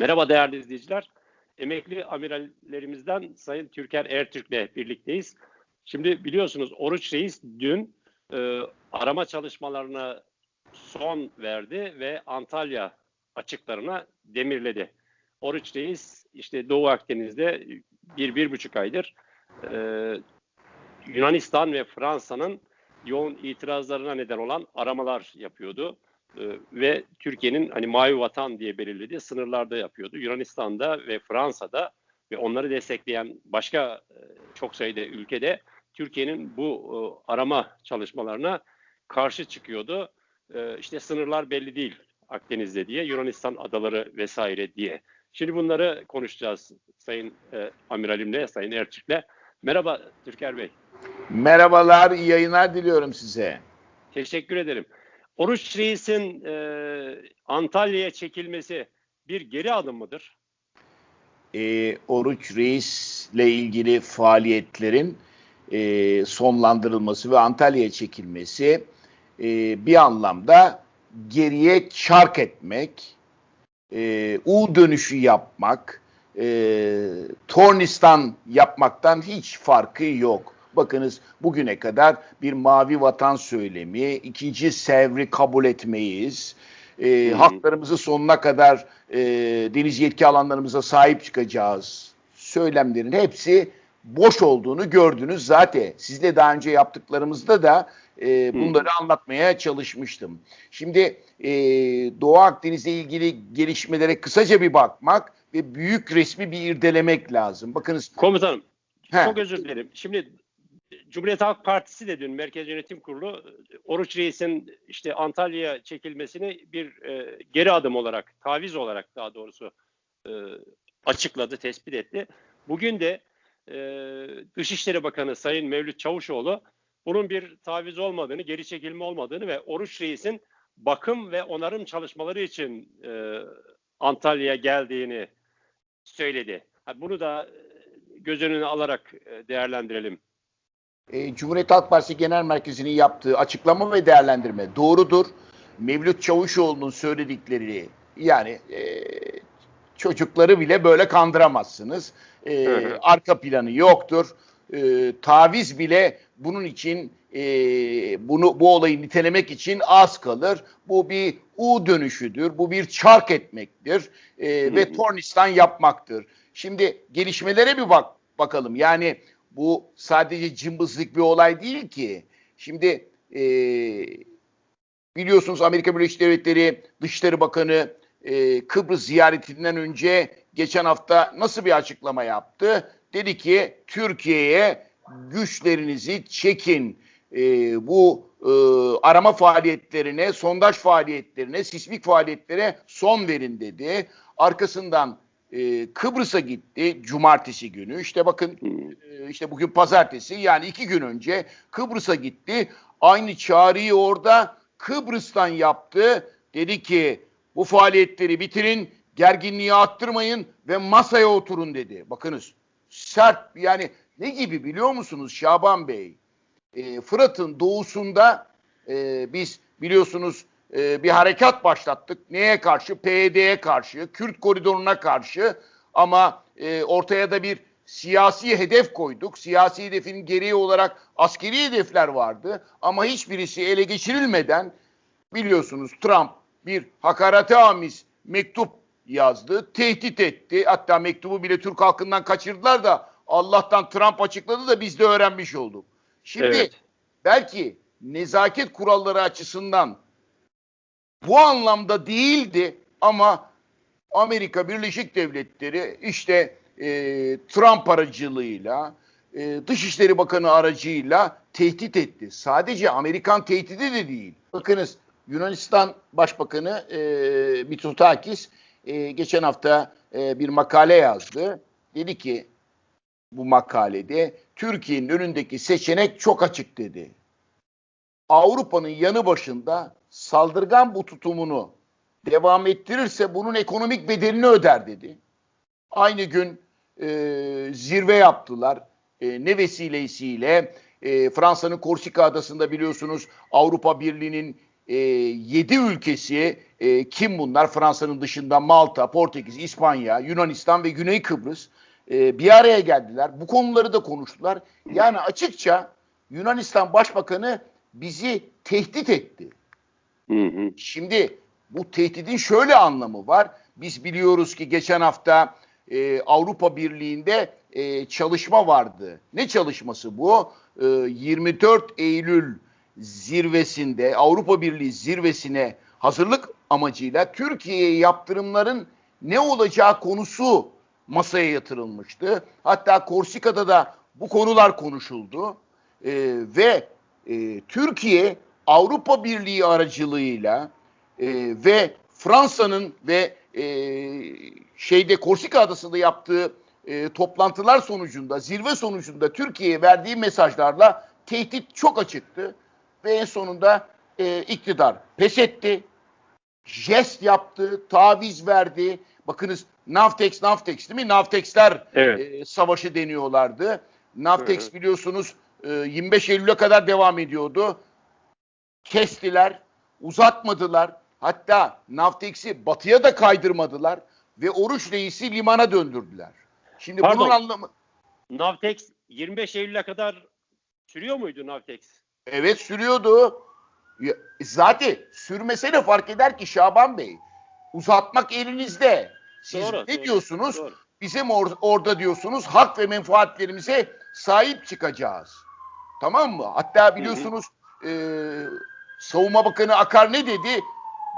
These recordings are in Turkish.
Merhaba değerli izleyiciler. Emekli amirallerimizden Sayın Türker Ertürk'le birlikteyiz. Şimdi biliyorsunuz Oruç Reis dün e, arama çalışmalarına son verdi ve Antalya açıklarına demirledi. Oruç Reis işte Doğu Akdeniz'de bir, bir buçuk aydır e, Yunanistan ve Fransa'nın yoğun itirazlarına neden olan aramalar yapıyordu. Ee, ve Türkiye'nin hani mavi vatan diye belirlediği sınırlarda yapıyordu. Yunanistan'da ve Fransa'da ve onları destekleyen başka e, çok sayıda ülkede Türkiye'nin bu e, arama çalışmalarına karşı çıkıyordu. E, işte sınırlar belli değil Akdeniz'de diye, Yunanistan adaları vesaire diye. Şimdi bunları konuşacağız Sayın Amiralimle, Sayın Erçik'le. Merhaba Türker Bey. Merhabalar, iyi yayınlar diliyorum size. Teşekkür ederim. Oruç Reis'in e, Antalya'ya çekilmesi bir geri adım mıdır? Ee, Oruç Reis'le ilgili faaliyetlerin e, sonlandırılması ve Antalya'ya çekilmesi e, bir anlamda geriye çark etmek, e, U dönüşü yapmak, e, Tornistan yapmaktan hiç farkı yok. Bakınız bugüne kadar bir mavi vatan söylemi, ikinci sevri kabul etmeyiz. E, Hı hı. haklarımızı sonuna kadar e, deniz yetki alanlarımıza sahip çıkacağız. Söylemlerin hepsi boş olduğunu gördünüz zaten. Sizle daha önce yaptıklarımızda da e, bunları anlatmaya çalışmıştım. Şimdi e, Doğu Akdeniz'le ilgili gelişmelere kısaca bir bakmak ve büyük resmi bir irdelemek lazım. Bakınız Komutanım, He. çok özür dilerim. Şimdi Cumhuriyet Halk Partisi de dün Merkez Yönetim Kurulu Oruç Reis'in işte Antalya'ya çekilmesini bir e, geri adım olarak, taviz olarak daha doğrusu e, açıkladı, tespit etti. Bugün de e, Dışişleri Bakanı Sayın Mevlüt Çavuşoğlu bunun bir taviz olmadığını, geri çekilme olmadığını ve Oruç Reis'in bakım ve onarım çalışmaları için e, Antalya'ya geldiğini söyledi. Bunu da e, göz önüne alarak e, değerlendirelim. E, Cumhuriyet Halk Partisi Genel Merkezi'nin yaptığı açıklama ve değerlendirme doğrudur. Mevlüt Çavuşoğlu'nun söyledikleri yani e, çocukları bile böyle kandıramazsınız. E, Hı hı. arka planı yoktur. E, taviz bile bunun için e, bunu bu olayı nitelemek için az kalır. Bu bir U dönüşüdür. Bu bir çark etmektir. E, Hı ve hı. Tornistan yapmaktır. Şimdi gelişmelere bir bak bakalım. Yani bu sadece cımbızlık bir olay değil ki. Şimdi e, biliyorsunuz Amerika Birleşik Devletleri Dışişleri Bakanı e, Kıbrıs ziyaretinden önce geçen hafta nasıl bir açıklama yaptı? Dedi ki Türkiye'ye güçlerinizi çekin. E, bu e, arama faaliyetlerine, sondaj faaliyetlerine, sismik faaliyetlere son verin dedi. Arkasından e, Kıbrıs'a gitti cumartesi günü. İşte bakın e, işte bugün pazartesi yani iki gün önce Kıbrıs'a gitti. Aynı çağrıyı orada Kıbrıs'tan yaptı. Dedi ki bu faaliyetleri bitirin, gerginliği arttırmayın ve masaya oturun dedi. Bakınız sert yani ne gibi biliyor musunuz Şaban Bey? E, Fırat'ın doğusunda e, biz biliyorsunuz e, bir harekat başlattık. Neye karşı? PYD'ye karşı, Kürt koridoruna karşı ama e, ortaya da bir siyasi hedef koyduk. Siyasi hedefin gereği olarak askeri hedefler vardı ama hiçbirisi ele geçirilmeden biliyorsunuz Trump bir hakarete amiz mektup yazdı, tehdit etti. Hatta mektubu bile Türk halkından kaçırdılar da Allah'tan Trump açıkladı da biz de öğrenmiş olduk. Şimdi Evet. belki nezaket kuralları açısından bu anlamda değildi ama Amerika Birleşik Devletleri işte e, Trump aracılığıyla e, Dışişleri Bakanı aracıyla tehdit etti. Sadece Amerikan tehdidi de değil. Bakınız Yunanistan Başbakanı e, Mitsotakis e, geçen hafta e, bir makale yazdı. Dedi ki bu makalede Türkiye'nin önündeki seçenek çok açık dedi. Avrupa'nın yanı başında saldırgan bu tutumunu devam ettirirse bunun ekonomik bedelini öder dedi. Aynı gün e, zirve yaptılar. E, ne vesilesiyle e, Fransa'nın Korsika adasında biliyorsunuz Avrupa Birliği'nin e, 7 ülkesi E, kim bunlar? Fransa'nın dışında Malta, Portekiz, İspanya, Yunanistan ve Güney Kıbrıs e, bir araya geldiler. Bu konuları da konuştular. Yani açıkça Yunanistan Başbakanı bizi tehdit etti. Hı hı. Şimdi bu tehdidin şöyle anlamı var. Biz biliyoruz ki geçen hafta e, Avrupa Birliği'nde e, çalışma vardı. Ne çalışması bu? E, 24 Eylül zirvesinde Avrupa Birliği zirvesine hazırlık amacıyla Türkiye'ye yaptırımların ne olacağı konusu masaya yatırılmıştı. Hatta Korsika'da da bu konular konuşuldu. E, ve e, Türkiye Avrupa Birliği aracılığıyla e, ve Fransa'nın ve e, şeyde Korsika Adası'nda yaptığı e, toplantılar sonucunda, zirve sonucunda Türkiye'ye verdiği mesajlarla tehdit çok açıktı ve en sonunda e, iktidar pes etti, jest yaptı, taviz verdi. Bakınız Navtex, Navtex değil mi? Navtex'ler Evet. e, savaşı deniyorlardı. Navtex hı. biliyorsunuz e, 25 Eylül'e kadar devam ediyordu. Kestiler, uzatmadılar. Hatta Navtex'i batıya da kaydırmadılar ve Oruç Reis'i limana döndürdüler. Şimdi bunun Pardon. anlamı Navtex 25 Eylül'e kadar sürüyor muydu Navtex? evet sürüyordu. Zaten sürmese fark eder ki Şaban Bey? Uzatmak elinizde. Siz Doğru, ne doğru, diyorsunuz? doğru. Bizim or- orada diyorsunuz hak ve menfaatlerimize sahip çıkacağız. Tamam mı? Hatta biliyorsunuz e, Savunma Bakanı Akar ne dedi?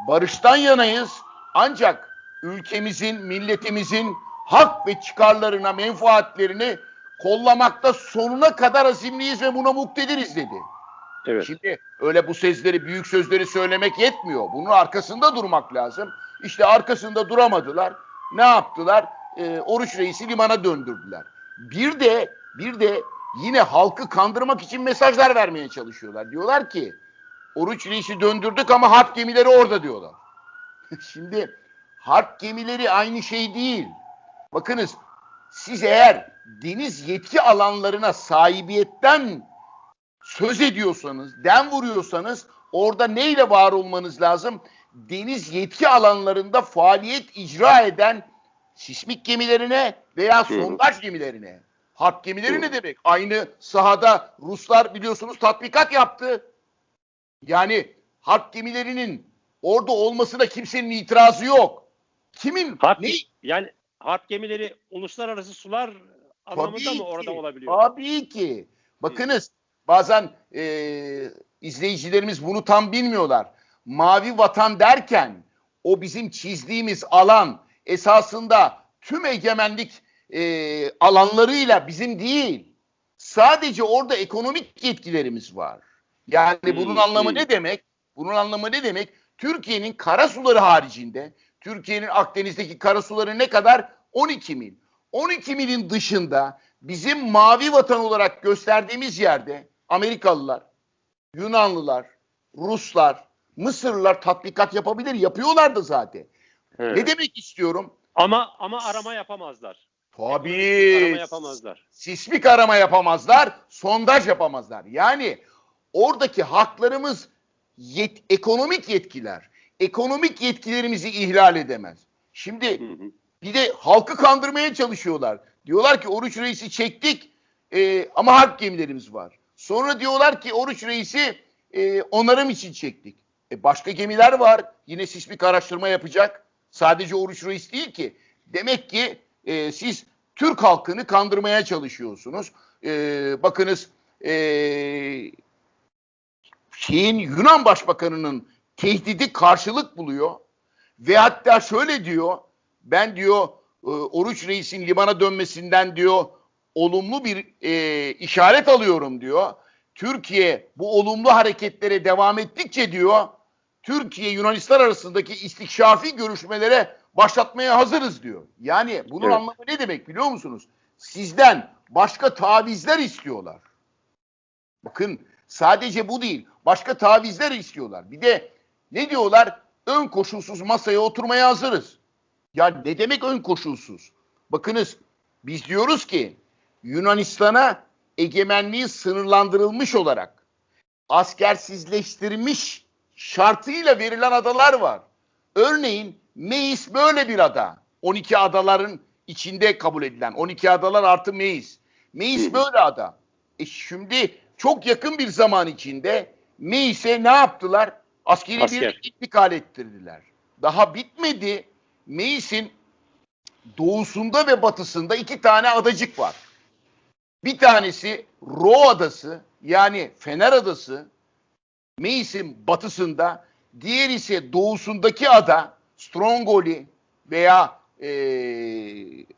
Barıştan yanayız ancak ülkemizin, milletimizin hak ve çıkarlarına, menfaatlerini kollamakta sonuna kadar azimliyiz ve buna muktediriz dedi. Evet. Şimdi öyle bu sözleri, büyük sözleri söylemek yetmiyor. Bunun arkasında durmak lazım. İşte arkasında duramadılar. Ne yaptılar? Ee, Oruç Reis'i limana döndürdüler. Bir de bir de yine halkı kandırmak için mesajlar vermeye çalışıyorlar. Diyorlar ki Oruç Reis'i döndürdük ama harp gemileri orada diyorlar. Şimdi harp gemileri aynı şey değil. Bakınız siz eğer deniz yetki alanlarına sahibiyetten söz ediyorsanız, dem vuruyorsanız orada neyle var olmanız lazım? Deniz yetki alanlarında faaliyet icra eden sismik gemilerine veya sondaj gemilerine. Harp gemileri ne demek? Aynı sahada Ruslar biliyorsunuz tatbikat yaptı. Yani harp gemilerinin orada olmasına kimsenin itirazı yok. Kimin Harp, ne yani harp gemileri uluslararası sular anlamında Tabii mı orada ki, olabiliyor? Tabii ki. Bakınız bazen e, izleyicilerimiz bunu tam bilmiyorlar. Mavi vatan derken o bizim çizdiğimiz alan esasında tüm egemenlik e, alanlarıyla bizim değil. Sadece orada ekonomik yetkilerimiz var. Yani bunun Hmm, anlamı hmm. ne demek? Bunun anlamı ne demek? Türkiye'nin karasuları haricinde Türkiye'nin Akdeniz'deki karasuları ne kadar? 12 mil. 12 milin dışında bizim mavi vatan olarak gösterdiğimiz yerde Amerikalılar, Yunanlılar, Ruslar, Mısırlılar tatbikat yapabilir. Yapıyorlar da zaten. Evet. Ne demek istiyorum? Ama ama arama yapamazlar. Tabii. Arama yapamazlar. Sismik arama yapamazlar, sondaj yapamazlar. Yani oradaki haklarımız yet- ekonomik yetkiler. Ekonomik yetkilerimizi ihlal edemez. Şimdi bir de halkı kandırmaya çalışıyorlar. Diyorlar ki Oruç Reis'i çektik e, ama harp gemilerimiz var. Sonra diyorlar ki Oruç Reis'i e, onarım için çektik. E, başka gemiler var. Yine sismik araştırma yapacak. Sadece Oruç Reis değil ki. Demek ki e, siz Türk halkını kandırmaya çalışıyorsunuz. E, bakınız e, şeyin Yunan Başbakanı'nın tehdidi karşılık buluyor. Ve hatta şöyle diyor, ben diyor e, Oruç Reis'in limana dönmesinden diyor olumlu bir e, işaret alıyorum diyor. Türkiye bu olumlu hareketlere devam ettikçe diyor, Türkiye Yunanistan arasındaki istikşafi görüşmelere başlatmaya hazırız diyor. Yani bunun Evet. anlamı ne demek biliyor musunuz? Sizden başka tavizler istiyorlar. Bakın sadece bu değil. Başka tavizler istiyorlar. Bir de ne diyorlar? Ön koşulsuz masaya oturmaya hazırız. Ya ne demek ön koşulsuz? Bakınız biz diyoruz ki Yunanistan'a egemenliği sınırlandırılmış olarak askersizleştirmiş şartıyla verilen adalar var. Örneğin Meis böyle bir ada. 12 adaların içinde kabul edilen 12 adalar artı Meis. Meis böyle ada. E şimdi çok yakın bir zaman içinde Meis'e ne yaptılar? Askeri Asker. bir intikal ettirdiler. Daha bitmedi. Meis'in doğusunda ve batısında iki tane adacık var. Bir tanesi Ro Adası yani Fener Adası. Meis'in batısında. Diğer ise doğusundaki ada Strongoli veya e,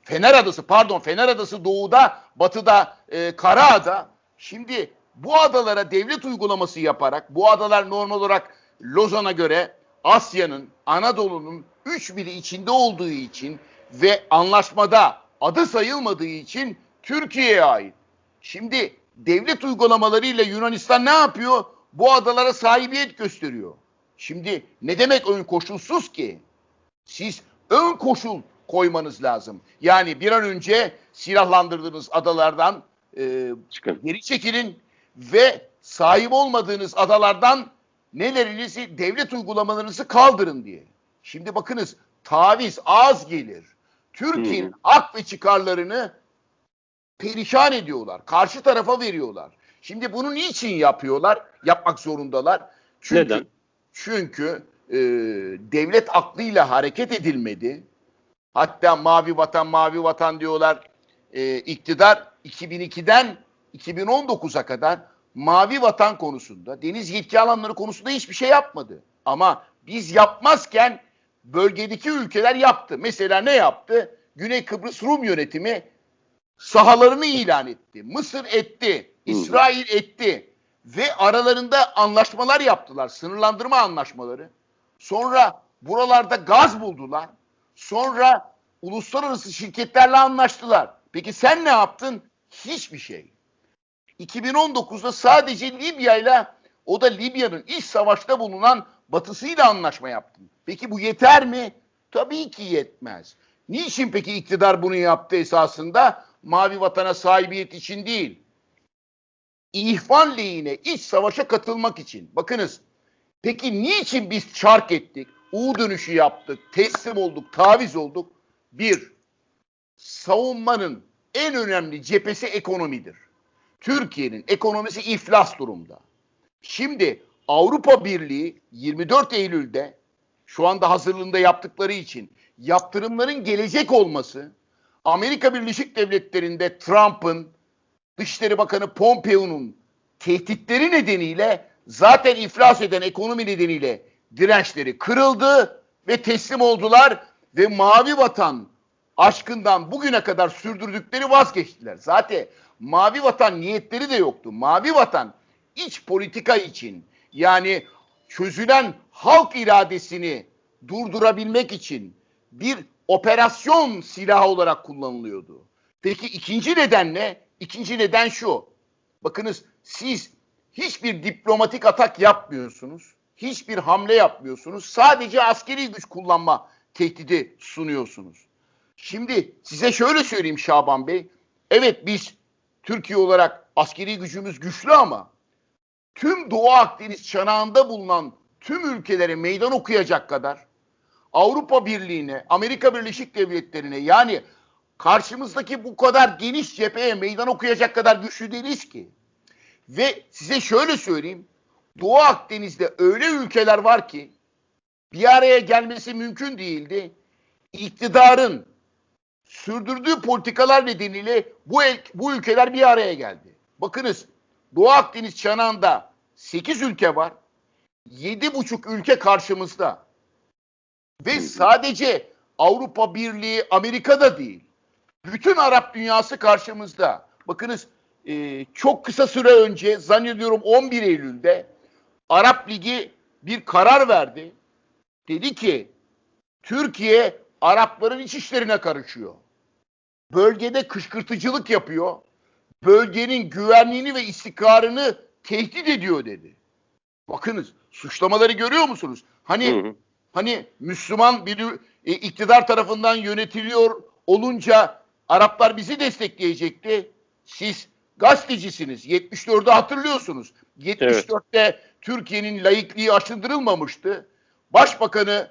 Fener Adası pardon Fener Adası doğuda batıda e, Karaada. Şimdi bu adalara devlet uygulaması yaparak bu adalar normal olarak Lozan'a göre Asya'nın Anadolu'nun üç biri içinde olduğu için ve anlaşmada adı sayılmadığı için Türkiye'ye ait. Şimdi devlet uygulamalarıyla Yunanistan ne yapıyor? Bu adalara sahibiyet gösteriyor. Şimdi ne demek ön koşulsuz ki? Siz ön koşul koymanız lazım. Yani bir an önce silahlandırdığınız adalardan e, Çıkın. geri çekilin ve sahip olmadığınız adalardan nelerinizi devlet uygulamalarınızı kaldırın diye. Şimdi bakınız taviz az gelir. Türkiye'nin Hı. hak ve çıkarlarını perişan ediyorlar. Karşı tarafa veriyorlar. Şimdi bunu niçin yapıyorlar? Yapmak zorundalar. Çünkü, Neden? Çünkü e, devlet aklıyla hareket edilmedi. Hatta mavi vatan mavi vatan diyorlar. E, iktidar 2002'den 2019'a kadar mavi vatan konusunda, deniz yetki alanları konusunda hiçbir şey yapmadı. Ama biz yapmazken bölgedeki ülkeler yaptı. Mesela ne yaptı? Güney Kıbrıs Rum yönetimi sahalarını ilan etti. Mısır etti. İsrail etti. Ve aralarında anlaşmalar yaptılar. Sınırlandırma anlaşmaları. Sonra buralarda gaz buldular. Sonra uluslararası şirketlerle anlaştılar. Peki sen ne yaptın? Hiçbir şey. 2019'da sadece Libya ile o da Libya'nın iç savaşta bulunan batısıyla anlaşma yaptın. Peki bu yeter mi? Tabii ki yetmez. Niçin peki iktidar bunu yaptı esasında? Mavi vatana sahibiyet için değil. İhvan lehine iç savaşa katılmak için. Bakınız. Peki niçin biz çark ettik? U dönüşü yaptık, teslim olduk, taviz olduk. Bir, savunmanın en önemli cephesi ekonomidir. Türkiye'nin ekonomisi iflas durumda. Şimdi Avrupa Birliği 24 Eylül'de şu anda hazırlığında yaptıkları için yaptırımların gelecek olması Amerika Birleşik Devletleri'nde Trump'ın Dışişleri Bakanı Pompeo'nun tehditleri nedeniyle zaten iflas eden ekonomi nedeniyle dirençleri kırıldı ve teslim oldular ve mavi vatan aşkından bugüne kadar sürdürdükleri vazgeçtiler. Zaten mavi vatan niyetleri de yoktu. Mavi vatan iç politika için yani çözülen halk iradesini durdurabilmek için bir operasyon silahı olarak kullanılıyordu. Peki ikinci neden ne? İkinci neden şu. Bakınız siz hiçbir diplomatik atak yapmıyorsunuz. Hiçbir hamle yapmıyorsunuz. Sadece askeri güç kullanma tehdidi sunuyorsunuz. Şimdi size şöyle söyleyeyim Şaban Bey. Evet biz Türkiye olarak askeri gücümüz güçlü ama tüm Doğu Akdeniz çanağında bulunan tüm ülkelere meydan okuyacak kadar Avrupa Birliği'ne, Amerika Birleşik Devletleri'ne yani karşımızdaki bu kadar geniş cepheye meydan okuyacak kadar güçlü değiliz ki. Ve size şöyle söyleyeyim. Doğu Akdeniz'de öyle ülkeler var ki bir araya gelmesi mümkün değildi. İktidarın sürdürdüğü politikalar nedeniyle bu, el, bu ülkeler bir araya geldi. Bakınız Doğu Akdeniz çanağında 8 ülke var. 7,5 ülke karşımızda. Ve sadece Avrupa Birliği, Amerika'da değil. Bütün Arap dünyası karşımızda. Bakınız e, çok kısa süre önce zannediyorum 11 Eylül'de Arap Ligi bir karar verdi. Dedi ki Türkiye Arapların iç işlerine karışıyor. Bölgede kışkırtıcılık yapıyor. Bölgenin güvenliğini ve istikrarını tehdit ediyor dedi. Bakınız suçlamaları görüyor musunuz? Hani Hı hı. hani Müslüman bir e, iktidar tarafından yönetiliyor olunca Araplar bizi destekleyecekti. Siz gazetecisiniz. 74'ü hatırlıyorsunuz. 74'te Türkiye'nin laikliği aşındırılmamıştı. Başbakanı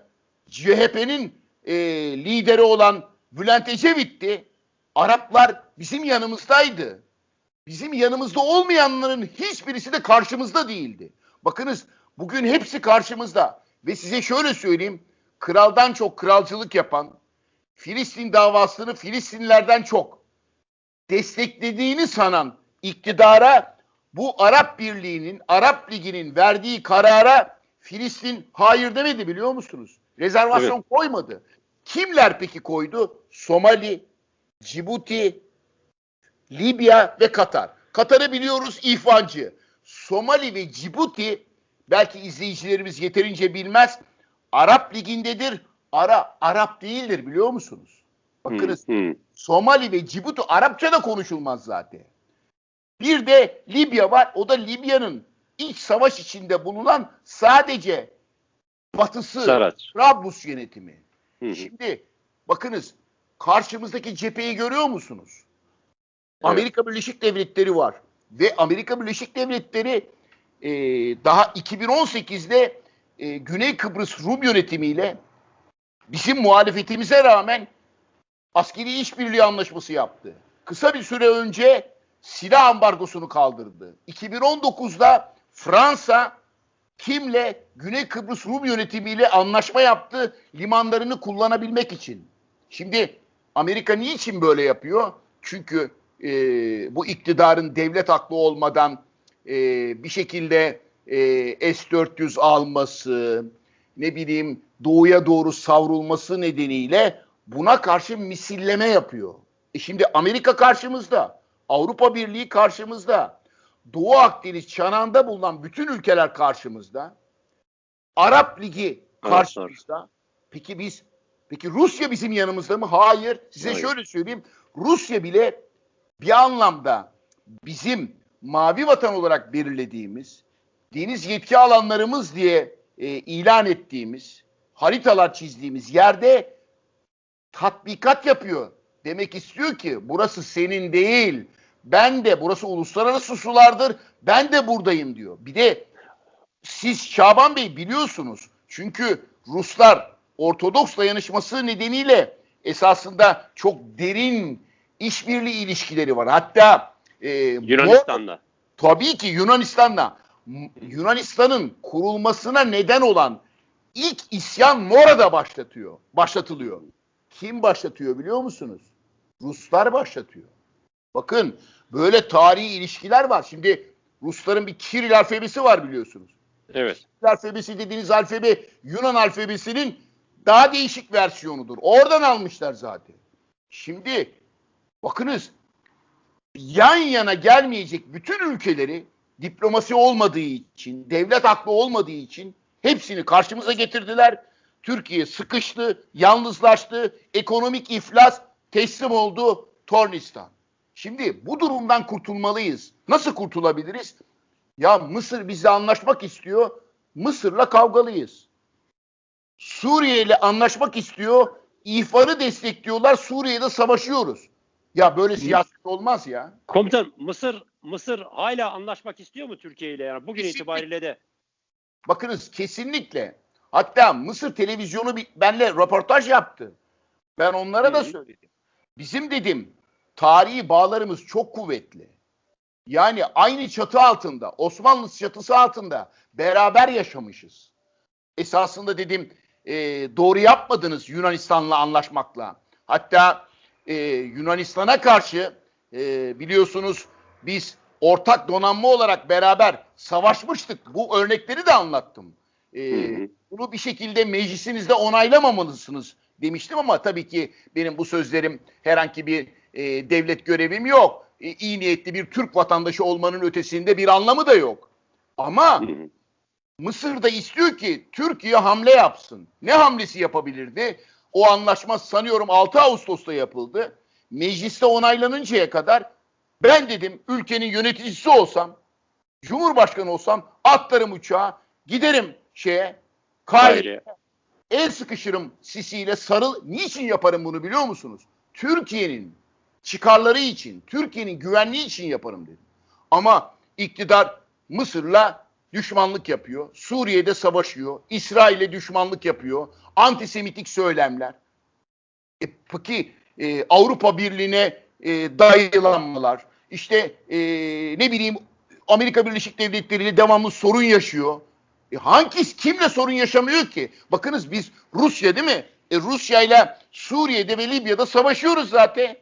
CHP'nin e, lideri olan Bülent Ecevit'ti. Araplar bizim yanımızdaydı. Bizim yanımızda olmayanların hiçbirisi de karşımızda değildi. Bakınız bugün hepsi karşımızda. Ve size şöyle söyleyeyim. Kraldan çok kralcılık yapan, Filistin davasını Filistinlilerden çok desteklediğini sanan iktidara bu Arap Birliği'nin, Arap Ligi'nin verdiği karara Filistin hayır demedi biliyor musunuz? Rezervasyon Evet. koymadı. Kimler peki koydu? Somali, Cibuti, Libya ve Katar. Katar'ı biliyoruz ihvancı. Somali ve Cibuti belki izleyicilerimiz yeterince bilmez. Arap Ligi'ndedir. Ara Arap değildir biliyor musunuz? Bakınız Hı, hı. Somali ve Cibuti Arapça da konuşulmaz zaten. Bir de Libya var. O da Libya'nın iç savaş içinde bulunan sadece batısı Saraç. Trablus yönetimi. Hı hı. Şimdi bakınız karşımızdaki cepheyi görüyor musunuz? Amerika Birleşik Devletleri var. Ve Amerika Birleşik Devletleri e, daha 2018'de e, Güney Kıbrıs Rum yönetimiyle bizim muhalefetimize rağmen askeri işbirliği anlaşması yaptı. Kısa bir süre önce silah ambargosunu kaldırdı. 2019'da Fransa kimle Güney Kıbrıs Rum yönetimiyle anlaşma yaptı limanlarını kullanabilmek için. Şimdi Amerika niçin böyle yapıyor? Çünkü e, bu iktidarın devlet aklı olmadan e, bir şekilde e, S-400 alması, ne bileyim doğuya doğru savrulması nedeniyle buna karşı misilleme yapıyor. E şimdi Amerika karşımızda, Avrupa Birliği karşımızda, Doğu Akdeniz çanağında bulunan bütün ülkeler karşımızda, Arap Ligi karşımızda. Peki biz, peki Rusya bizim yanımızda mı? Hayır. Size Hayır. şöyle söyleyeyim. Rusya bile bir anlamda bizim mavi vatan olarak belirlediğimiz, deniz yetki alanlarımız diye e, ilan ettiğimiz, haritalar çizdiğimiz yerde tatbikat yapıyor. Demek istiyor ki burası senin değil. Ben de burası uluslararası sulardır. Ben de buradayım diyor. Bir de siz Şaban Bey biliyorsunuz. Çünkü Ruslar Ortodoks dayanışması nedeniyle esasında çok derin işbirliği ilişkileri var. Hatta e, Yunanistan'da. Tabii ki Yunanistan'la Yunanistan'ın kurulmasına neden olan ilk isyan Mora'da başlatıyor. Başlatılıyor. Kim başlatıyor biliyor musunuz? Ruslar başlatıyor. Bakın böyle tarihi ilişkiler var. Şimdi Rusların bir Kiril alfabesi var biliyorsunuz. Evet. Kiril alfabesi dediğiniz alfabe Yunan alfabesinin daha değişik versiyonudur. Oradan almışlar zaten. Şimdi bakınız yan yana gelmeyecek bütün ülkeleri diplomasi olmadığı için, devlet aklı olmadığı için hepsini karşımıza getirdiler. Türkiye sıkıştı, yalnızlaştı, ekonomik iflas, teslim oldu Tornistan. Şimdi bu durumdan kurtulmalıyız. Nasıl kurtulabiliriz? Ya Mısır bizle anlaşmak istiyor. Mısır'la kavgalıyız. Suriye ile anlaşmak istiyor. İhvanı destekliyorlar. Suriye'de savaşıyoruz. Ya böyle siyaset olmaz ya. Komutan Mısır Mısır hala anlaşmak istiyor mu Türkiye ile yani bugün Kesinlikle. itibariyle de? Bakınız kesinlikle. Hatta Mısır televizyonu benle röportaj yaptı. Ben onlara da söyledim. Bizim dedim tarihi bağlarımız çok kuvvetli. Yani aynı çatı altında, Osmanlı çatısı altında beraber yaşamışız. Esasında dedim e, doğru yapmadınız Yunanistan'la anlaşmakla. Hatta e, Yunanistan'a karşı e, biliyorsunuz biz ortak donanma olarak beraber savaşmıştık. Bu örnekleri de anlattım. E, bunu bir şekilde meclisinizde onaylamamalısınız demiştim ama tabii ki benim bu sözlerim herhangi bir e, devlet görevim yok. E, iyi niyetli bir Türk vatandaşı olmanın ötesinde bir anlamı da yok. Ama. Mısır da istiyor ki Türkiye hamle yapsın. Ne hamlesi yapabilirdi? O anlaşma sanıyorum 6 Ağustos'ta yapıldı. Mecliste onaylanıncaya kadar ben dedim ülkenin yöneticisi olsam, Cumhurbaşkanı olsam atlarım uçağa, giderim şeye, Kahire'ye, el sıkışırım Sisi ile sarıl. Niçin yaparım bunu biliyor musunuz? Türkiye'nin çıkarları için, Türkiye'nin güvenliği için yaparım dedim. Ama iktidar Mısır'la düşmanlık yapıyor. Suriye'de savaşıyor. İsrail'e düşmanlık yapıyor. Antisemitik söylemler. E, peki e, Avrupa Birliği'ne e, dayılanmalar. İşte e, ne bileyim Amerika Birleşik Devletleri ile devamlı sorun yaşıyor. E, hangisi kimle sorun yaşamıyor ki? Bakınız biz Rusya değil mi? E, Rusya ile Suriye'de ve Libya'da savaşıyoruz zaten.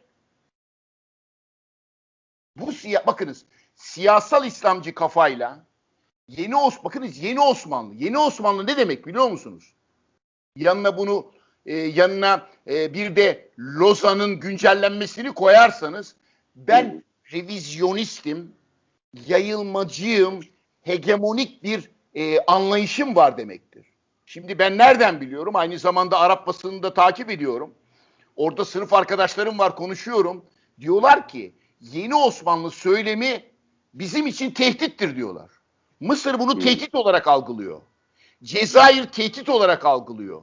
Bu siya bakınız siyasal İslamcı kafayla yeni Os bakınız yeni Osmanlı. Yeni Osmanlı ne demek biliyor musunuz? Yanına bunu e, yanına e, bir de Lozan'ın güncellenmesini koyarsanız ben revizyonistim, yayılmacıyım, hegemonik bir e, anlayışım var demektir. Şimdi ben nereden biliyorum? Aynı zamanda Arap basınını da takip ediyorum. Orada sınıf arkadaşlarım var konuşuyorum. Diyorlar ki yeni Osmanlı söylemi bizim için tehdittir diyorlar. Mısır bunu tehdit olarak algılıyor. Cezayir tehdit olarak algılıyor.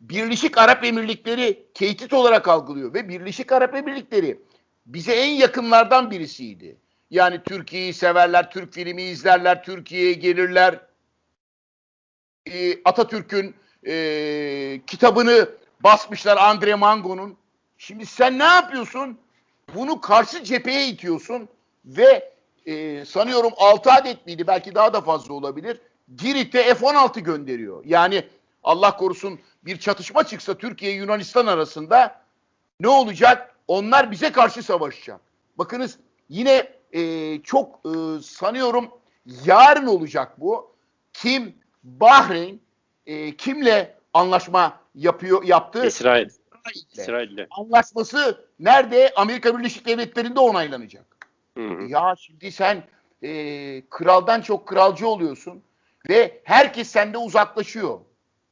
Birleşik Arap Emirlikleri tehdit olarak algılıyor ve Birleşik Arap Emirlikleri bize en yakınlardan birisiydi. Yani Türkiye'yi severler, Türk filmi izlerler, Türkiye'ye gelirler. Ee, Atatürk'ün e, kitabını basmışlar Andre Mango'nun. Şimdi sen ne yapıyorsun? Bunu karşı cepheye itiyorsun ve e, sanıyorum 6 adet miydi belki daha da fazla olabilir. Girit'e F-16 gönderiyor. Yani Allah korusun bir çatışma çıksa Türkiye Yunanistan arasında ne olacak? Onlar bize karşı savaşacak. Bakınız yine e, çok e, sanıyorum yarın olacak bu. Kim Bahreyn e, kimle anlaşma yapıyor yaptı? İsrail. İsrail'le. İsrail'le. Anlaşması nerede? Amerika Birleşik Devletleri'nde onaylanacak. Hı hı. Ya şimdi sen e, kraldan çok kralcı oluyorsun ve herkes sende uzaklaşıyor.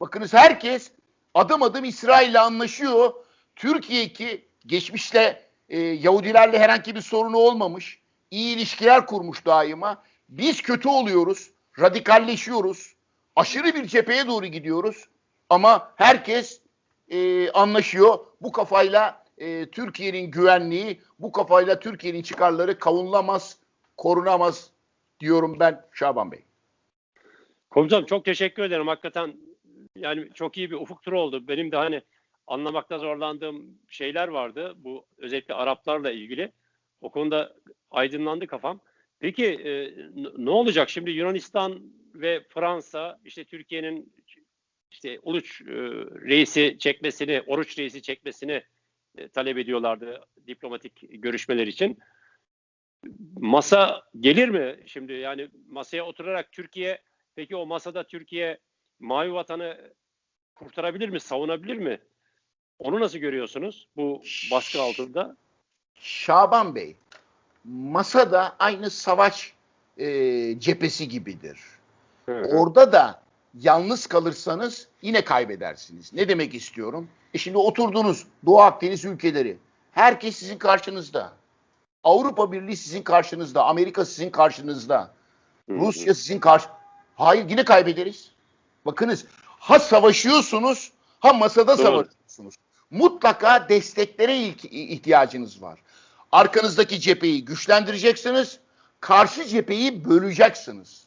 Bakınız herkes adım adım İsrail'le anlaşıyor. Türkiye ki geçmişte e, Yahudilerle herhangi bir sorunu olmamış. iyi ilişkiler kurmuş daima. Biz kötü oluyoruz. Radikalleşiyoruz. Aşırı bir cepheye doğru gidiyoruz. Ama herkes e, anlaşıyor. Bu kafayla e, Türkiye'nin güvenliği, bu kafayla Türkiye'nin çıkarları kavunulamaz, korunamaz diyorum ben Şaban Bey. Komutanım çok teşekkür ederim. Hakikaten yani çok iyi bir ufuk turu oldu. Benim de hani anlamakta zorlandığım şeyler vardı. Bu özellikle Araplarla ilgili. O konuda aydınlandı kafam. Peki e, ne olacak şimdi Yunanistan ve Fransa işte Türkiye'nin işte Uluç e, reisi çekmesini, Oruç reisi çekmesini e, talep ediyorlardı diplomatik görüşmeler için. Masa gelir mi şimdi? Yani masaya oturarak Türkiye peki o masada Türkiye Mavi Vatan'ı kurtarabilir mi, savunabilir mi? Onu nasıl görüyorsunuz bu baskı altında? Şaban Bey, masada aynı savaş e, cephesi gibidir. Orada da yalnız kalırsanız yine kaybedersiniz. Ne demek istiyorum? E şimdi oturdunuz Doğu Akdeniz ülkeleri. Herkes sizin karşınızda. Avrupa Birliği sizin karşınızda. Amerika sizin karşınızda. Rusya sizin karşı... Hayır yine kaybederiz. Bakınız ha savaşıyorsunuz ha masada Doğru. savaşıyorsunuz. Mutlaka desteklere ihtiyacınız var. Arkanızdaki cepheyi güçlendireceksiniz. Karşı cepheyi böleceksiniz.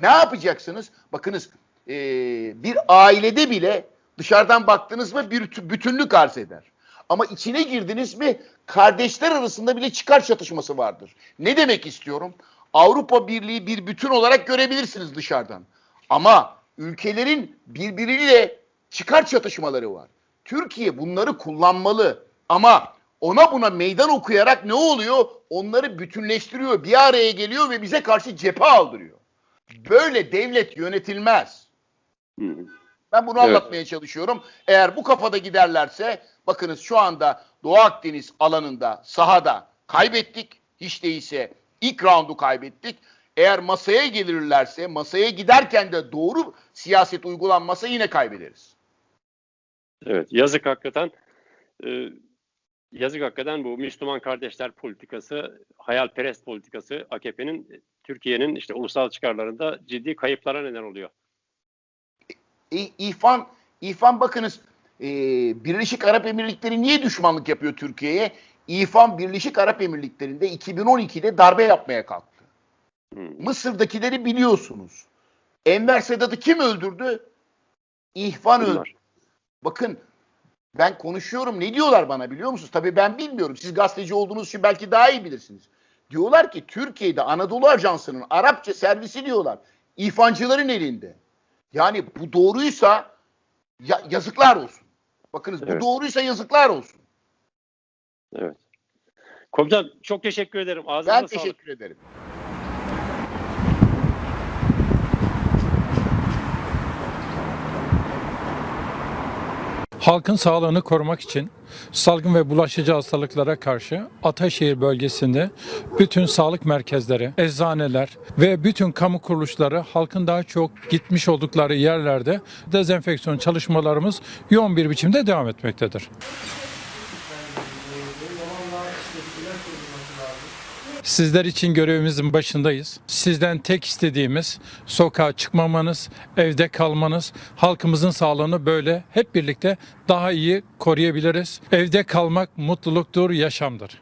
Ne yapacaksınız? Bakınız eee, bir ailede bile dışarıdan baktınız mı bir tü- bütünlük arz eder. Ama içine girdiniz mi kardeşler arasında bile çıkar çatışması vardır. Ne demek istiyorum? Avrupa Birliği bir bütün olarak görebilirsiniz dışarıdan. Ama ülkelerin birbiriyle çıkar çatışmaları var. Türkiye bunları kullanmalı. Ama ona buna meydan okuyarak ne oluyor? Onları bütünleştiriyor, bir araya geliyor ve bize karşı cephe aldırıyor. Böyle devlet yönetilmez. Ben bunu Evet. anlatmaya çalışıyorum. Eğer bu kafada giderlerse bakınız şu anda Doğu Akdeniz alanında sahada kaybettik. Hiç değilse ilk roundu kaybettik. Eğer masaya gelirlerse masaya giderken de doğru siyaset uygulanmasa yine kaybederiz. Evet, yazık hakikaten. Ee, yazık hakikaten bu Müslüman kardeşler politikası, hayalperest politikası AKP'nin Türkiye'nin işte ulusal çıkarlarında ciddi kayıplara neden oluyor. İ- İhvan, İhvan bakınız e, Birleşik Arap Emirlikleri niye düşmanlık yapıyor Türkiye'ye? İhvan Birleşik Arap Emirlikleri'nde 2012'de darbe yapmaya kalktı. Hmm. Mısır'dakileri biliyorsunuz. Enver Sedat'ı kim öldürdü? İhvan öldürdü. Bakın ben konuşuyorum. Ne diyorlar bana biliyor musunuz? Tabii ben bilmiyorum. Siz gazeteci olduğunuz için belki daha iyi bilirsiniz. Diyorlar ki Türkiye'de Anadolu Ajansı'nın Arapça servisi diyorlar. İhvancıların elinde. Yani bu doğruysa ya- yazıklar olsun. Bakınız bu Evet. doğruysa yazıklar olsun. Evet. Komutan çok teşekkür ederim. Ağzınıza Ben sağlık. teşekkür ederim. Halkın sağlığını korumak için salgın ve bulaşıcı hastalıklara karşı Ataşehir bölgesinde bütün sağlık merkezleri, eczaneler ve bütün kamu kuruluşları halkın daha çok gitmiş oldukları yerlerde dezenfeksiyon çalışmalarımız yoğun bir biçimde devam etmektedir. Sizler için görevimizin başındayız. Sizden tek istediğimiz sokağa çıkmamanız, evde kalmanız, halkımızın sağlığını böyle hep birlikte daha iyi koruyabiliriz. Evde kalmak mutluluktur, yaşamdır.